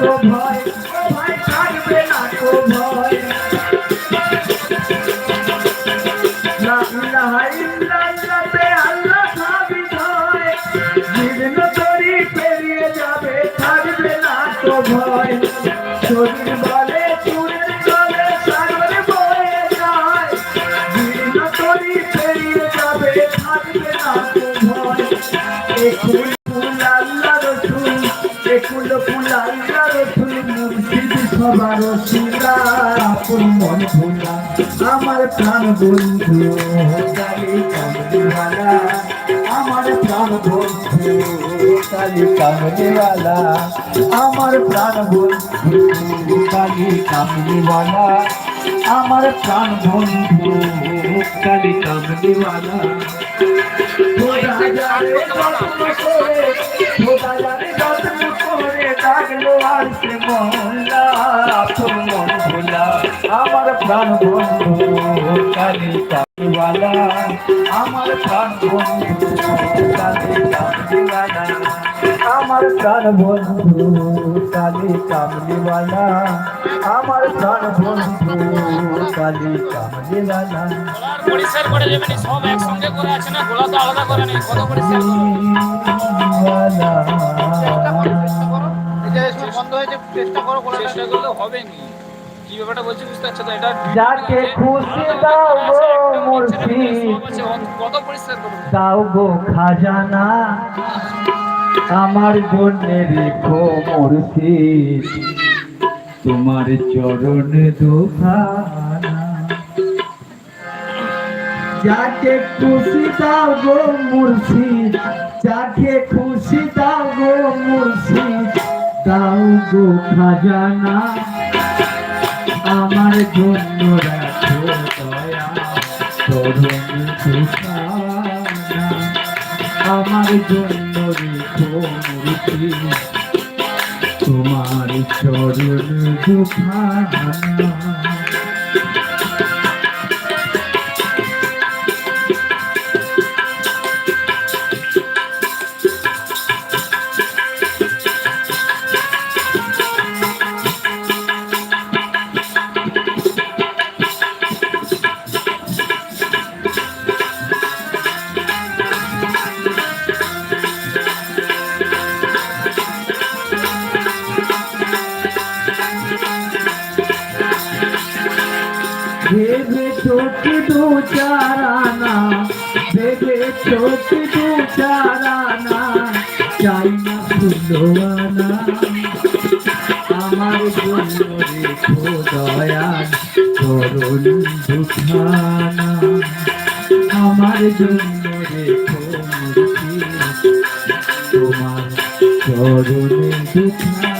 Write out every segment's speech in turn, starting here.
তো প্রাণ বন্ধু কালী কামলিওয়ালা আমার প্রাণ বন্ধু কালী কামলিওয়ালা আমার প্রাণ বন্ধু কালী কামলিওয়ালা আমার প্রাণ বন্ধু কালী কামলিওয়ালা খোদা জানে খোদা জানে যত্ন করে আর সে মহল্লা। তোর আমার প্রাণ বন্ধু কালী কালীওয়ালা আমার প্রাণ বন্ধু কালী কামলিওয়ালা আমার প্রাণ বন্ধু কালী কামলিওয়ালা আমার প্রাণ বন্ধু কালী কামলিওয়ালা পরিষ্কার একসঙ্গে করে বন্ধ হয়েছে চেষ্টা করো চেষ্টা করলে হবে নি কি ব্যাপারটা বলছি বুঝতে পারছ তো? এটা যাকে খুশি দাও গো মুর্শিদ। কত পরিষ্কার করো দাও গো খাজানা। আমার জন্য রেখো মুর্শিদ। তোমার চরণ দোখানা। যাকে খুশি দাও গো মুর্শিদ। যাকে খুশি দাও গো মুর্শিদ। দাও গো খাজানা। আমার জন্য রাখো দয়া আমার জন্য তোমার চরণ দোখানা ফুলওয়ানা আমার জন্য রেখো দয়াল করুন দুখানা। আমার জন্য রেখো তোমার চরণে দুখানা।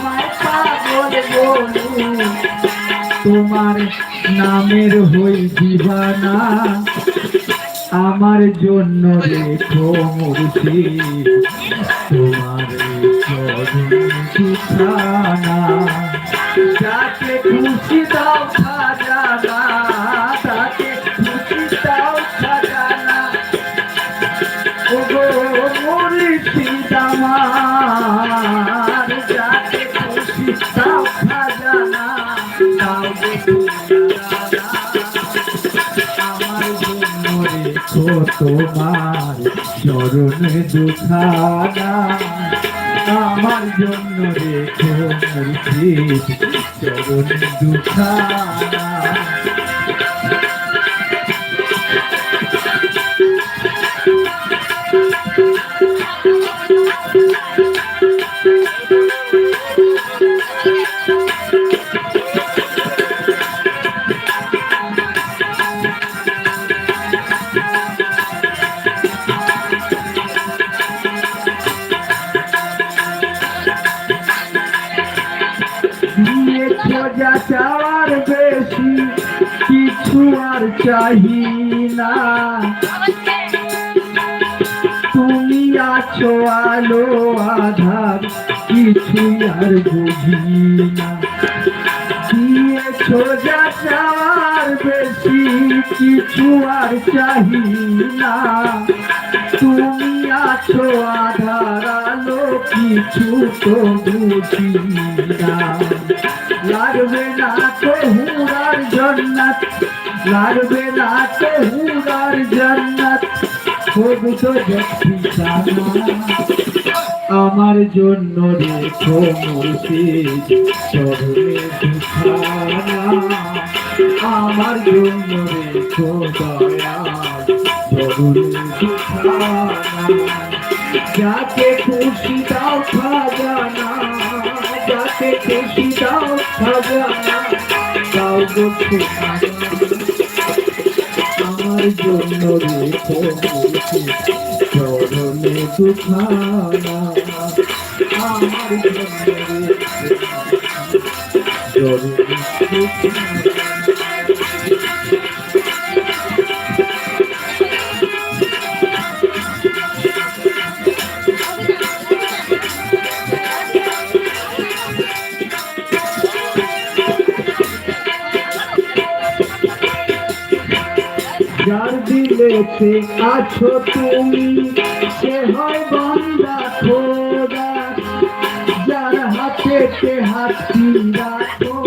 তোমার নামের হই দিবানা। আমার জন্য রেখো মুর্শি তোমার যাকে খুশি দাও তাকে খুশি দাও খাজানা রেখো তোমার চরণে দুখানা আমার জন্য রেখো চরণ দুখানা। যা চাওয়ার বেশি কিছু আর চাহি না। তুমি আছো আলো, আধার কিছু আর বুঝি না। দিয়েছ যা চাওয়ার বেশি কিছু আর চাহি না। তুমি আছো আধার, আলো, কিছু তো বুঝি না। লাগবে না হুরার জন্নত লাগবে না হুরার জন্নত খুব তো দেখি আমার জন্য রেখো মুর্শিদ আমার জন্য রেখো দয়া যাকে খুশি দাও খাজানা আমার জন্য চরণে দুখানা আমার জন্য যার দিলেতে আছো তুমি সে হয় বান্দা খোদা। যার হাতেতে হাতি রাখো,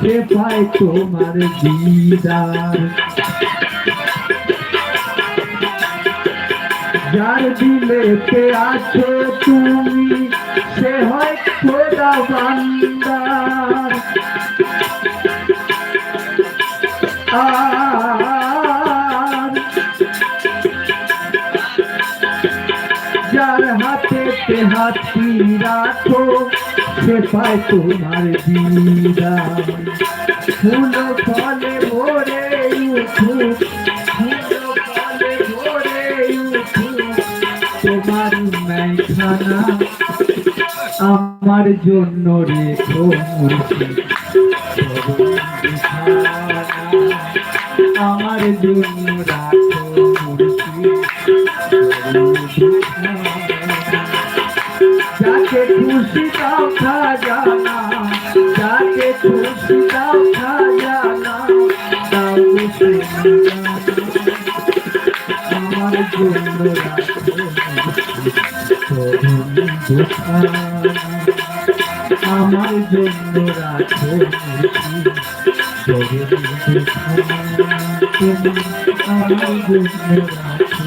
সে পায় তোমার দিদার। যার দিলেতে আছো তুমি সে হয় খোদা বান্দার রাখো, সে পায় তোমার দিদা ফুল ফলে ভরে উঠু তোমার আমার জন্য রেখো আমার জন্য আমার জন্য রাখো মুর্শিদ আমার জন্য রাখো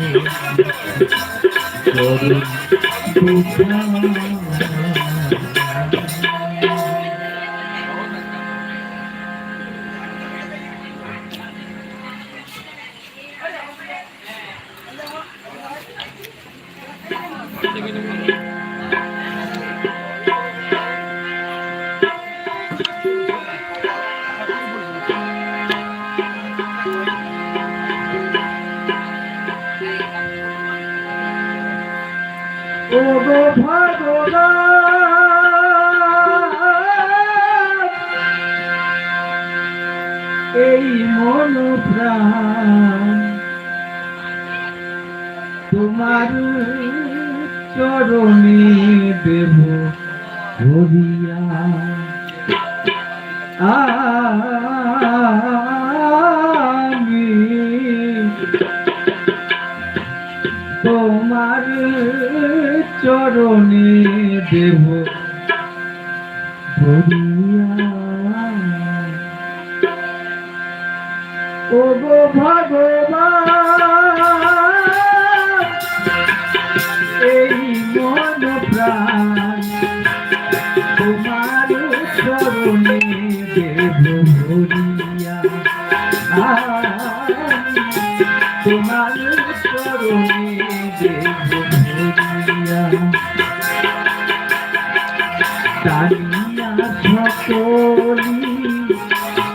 ও ভগবান এই মন প্রাণ তোমার চরণে দেব ভরিয়া। আমি চরণে দেব।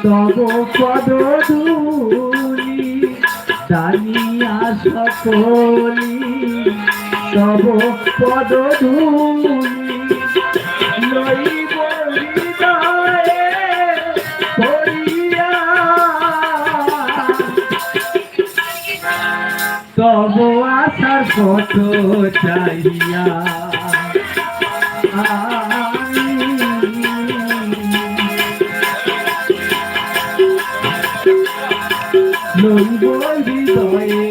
তব পদ ধুলি জানিয়া সকলি তব পদ ধুলি লইব হৃদয়ে ভরিয়া তব আশার পথ চাইয়া লইব হৃদয়ে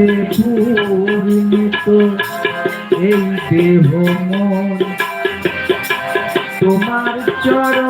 পাপেতে পূর্ণিত এই দেহ মন তোমার চরণে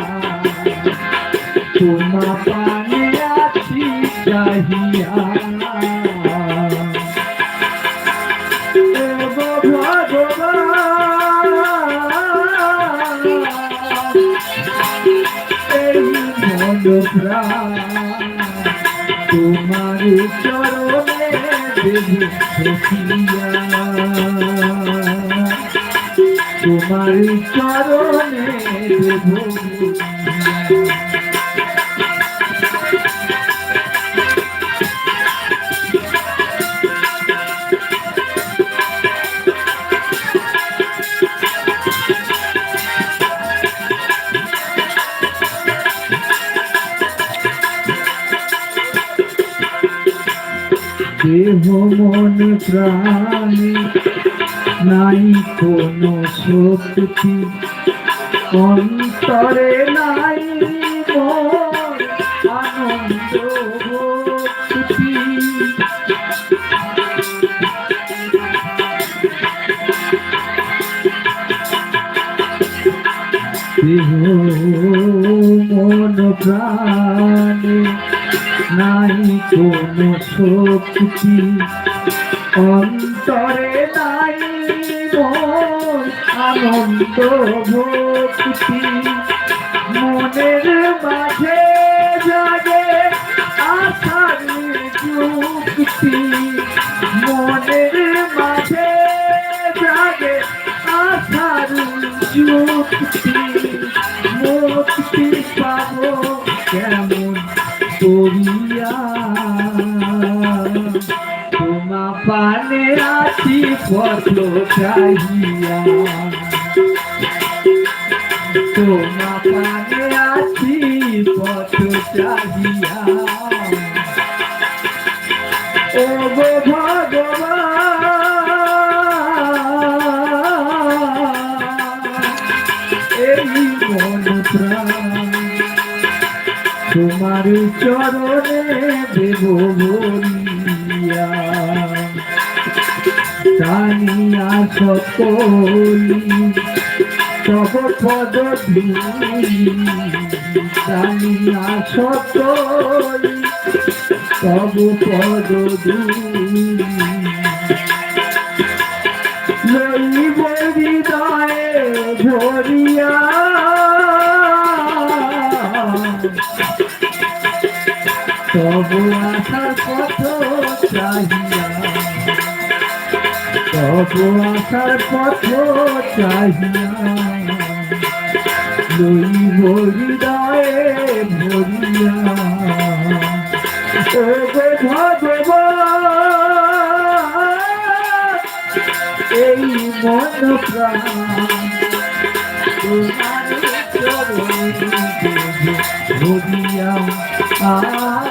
চরণে সখিয়া তোমার চরণে দেব দেহ মন প্রাণে নাই কোনো শক্তি। অন্তরে নাই আনন্দ দেহ মন প্রাণে নাই কোনো শক্তি অন্তরে নাই আনন্দ ভক্তি। মনের মাঝে জাগে আশার যুক্তি। মনের মাঝে জাগে আশার যুক্তি। মুক্তি পাবো কেমন? করিয়া। তোমা পানে আছি পথ চাহিয়া। তোমা ও গো ভগবান তোমার চরণে দেব বলিয়া। জানিয়া সকলি তব পদ জানিয়া সকলি তব পদ ধুলি তব আশার পথ চাহিয়া তব আশার পথ চাহিয়া লইব হৃদয়ে ভরিয়া এই মন প্রাণ ভরিয়া আমি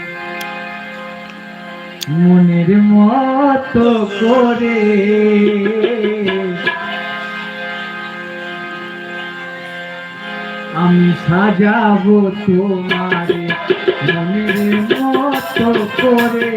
মতো করে। আমি সাজাবো তোমারে মনের মতো করে।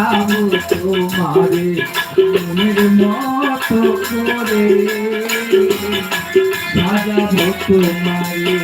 সাজাবো তোমারে মনের মত করে সাজাবো তোমারে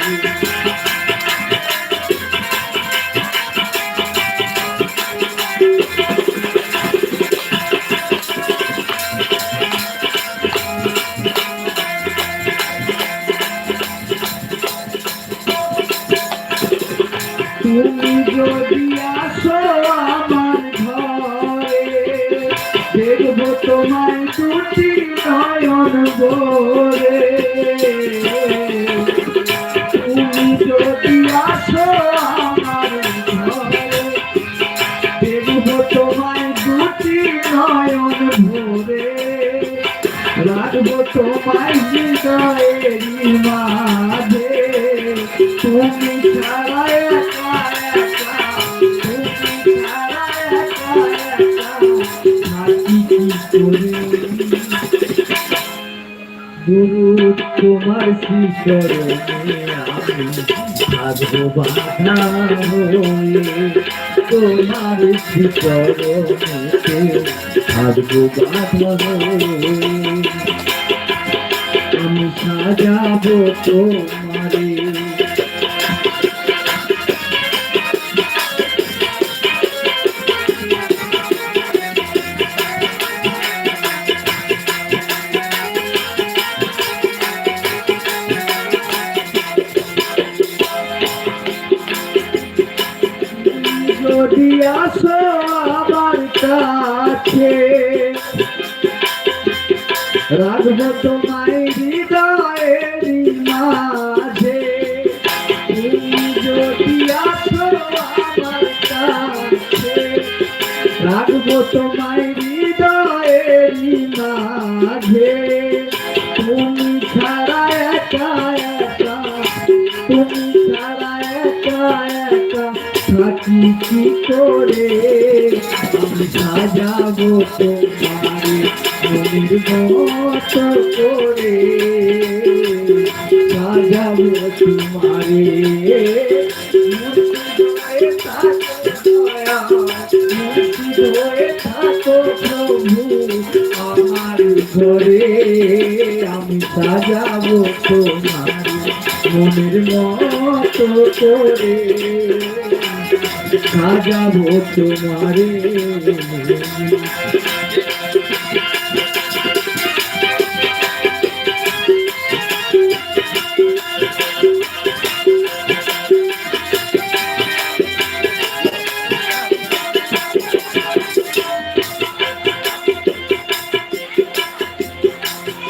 গুরু তোমার শিশরণে আমি থাকব বাধা হয়ে তোমার হয়ে আমি সাজাবো তোমারে আসো আমার কাছে। রাখব তোমায় হৃদয়ের মাঝে। রাখব তোমায় থাকি কি করে আমি সাজাবো তোমারে মনের মতো করে সাজাবো তোমারে ঘরে আমি সাজাবো তোমারে মনের মতো করে সাজাবো তোমারে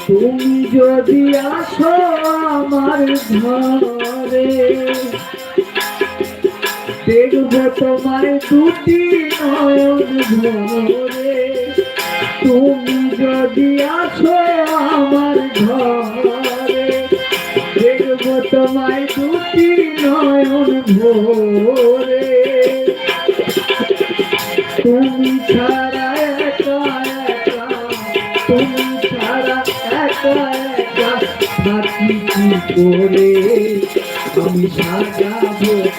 তুমি যদি আসো আমার ঘরে দেখব তোমায় দুটি ভরে তুমি যদি আসো আমার ঘরে দেখব তোমায় দুটি নয়ন ভরে। তুমি ছাড়া একা একা, তুমি ছাড়া একা একা থাকি কি করে? আমি সাজাবো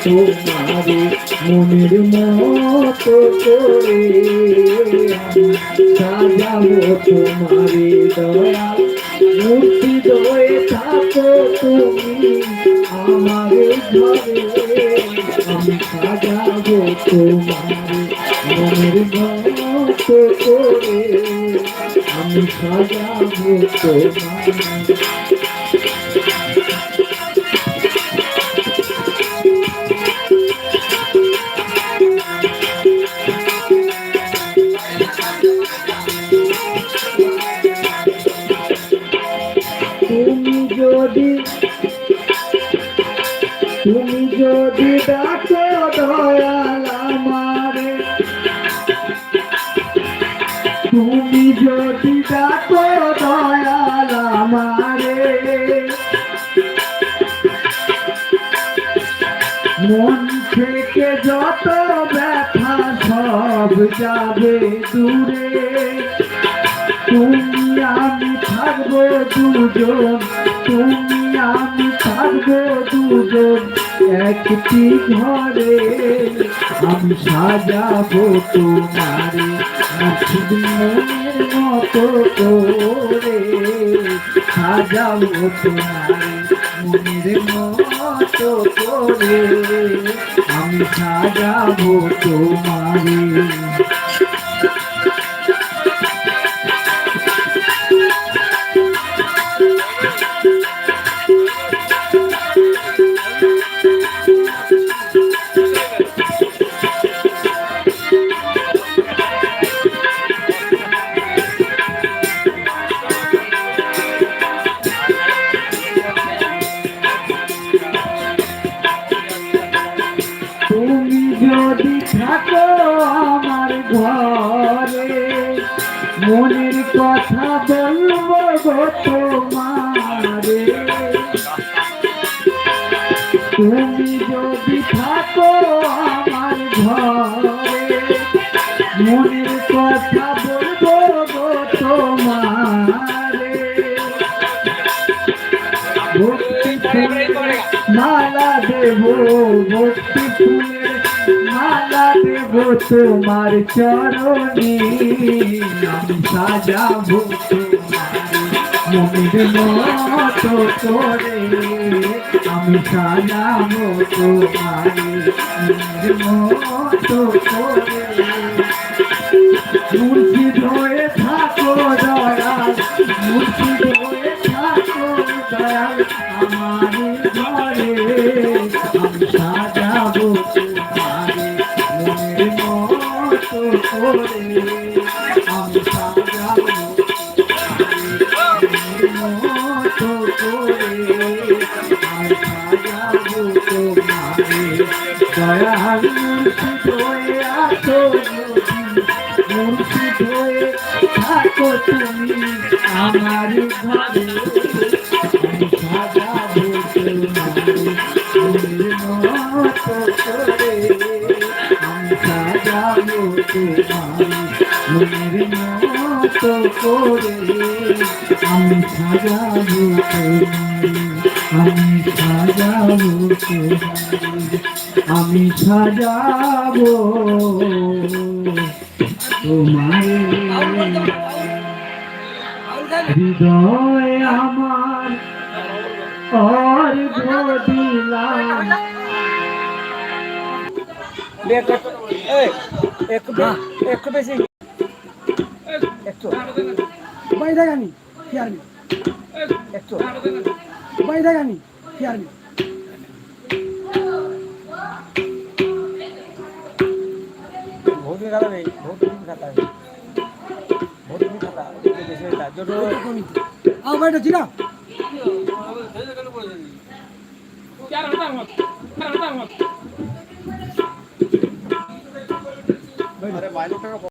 তোমারে মনের মতো করে। সাজাবো তোমারে মূর্তি দয়ে থাকো তুমি আমার ঘরে। আমি সাজাবো তোমারে, মনের মতো করে। আমি সাজাবো তোমারে। তুমি যদি ডাকো দয়াল আমারে মন থেকে যত ব্যথা সব যাবে দূরে তুমি আমি থাকব দুজন তুমি আমি থাকব একটি ঘরে আমি সাজাবো তোমারে মনের মতো করে সাজাবো তোমারে, মনের মতো করে আমি সাজাবো তোমারে। তুমি যদি থাকো আমার ঘরে, মনের কথা বলব গো তোমারে। ভক্তি মালা দেব, ভক্তি মালা দেব তোমার চরণে। তোমার মনের মতো করে। আমি সাজাবো তোমার মতো করে মুর্শিদ হয়ে থাকো দয়াল মুর্শিদ হয়ে থাকো দয়াল আমার ঘরে আমি সাজাবো তোমারে মনের মতো করে আমি দয়াল আসো মুর্শিদ হয়ে থাকো তুমি আমার ঘরে মনের মতো করে আমি সাজাবো করে আমি সাজাবো আমি সাজাবো তোমারে। আমি হৃদয় আমার অর্ঘ দিলাম। একটু বেশি। একটু। বাইরে গানি ফিয়ারমি একটু বাইরে গানি ফিয়ারমি बहुत भी खाता नहीं बहुत भी खाता है बहुत भी खाता जैसे जो আর ভাইটা চিনা চার হাজার মত চার হাজার মত ভাইটা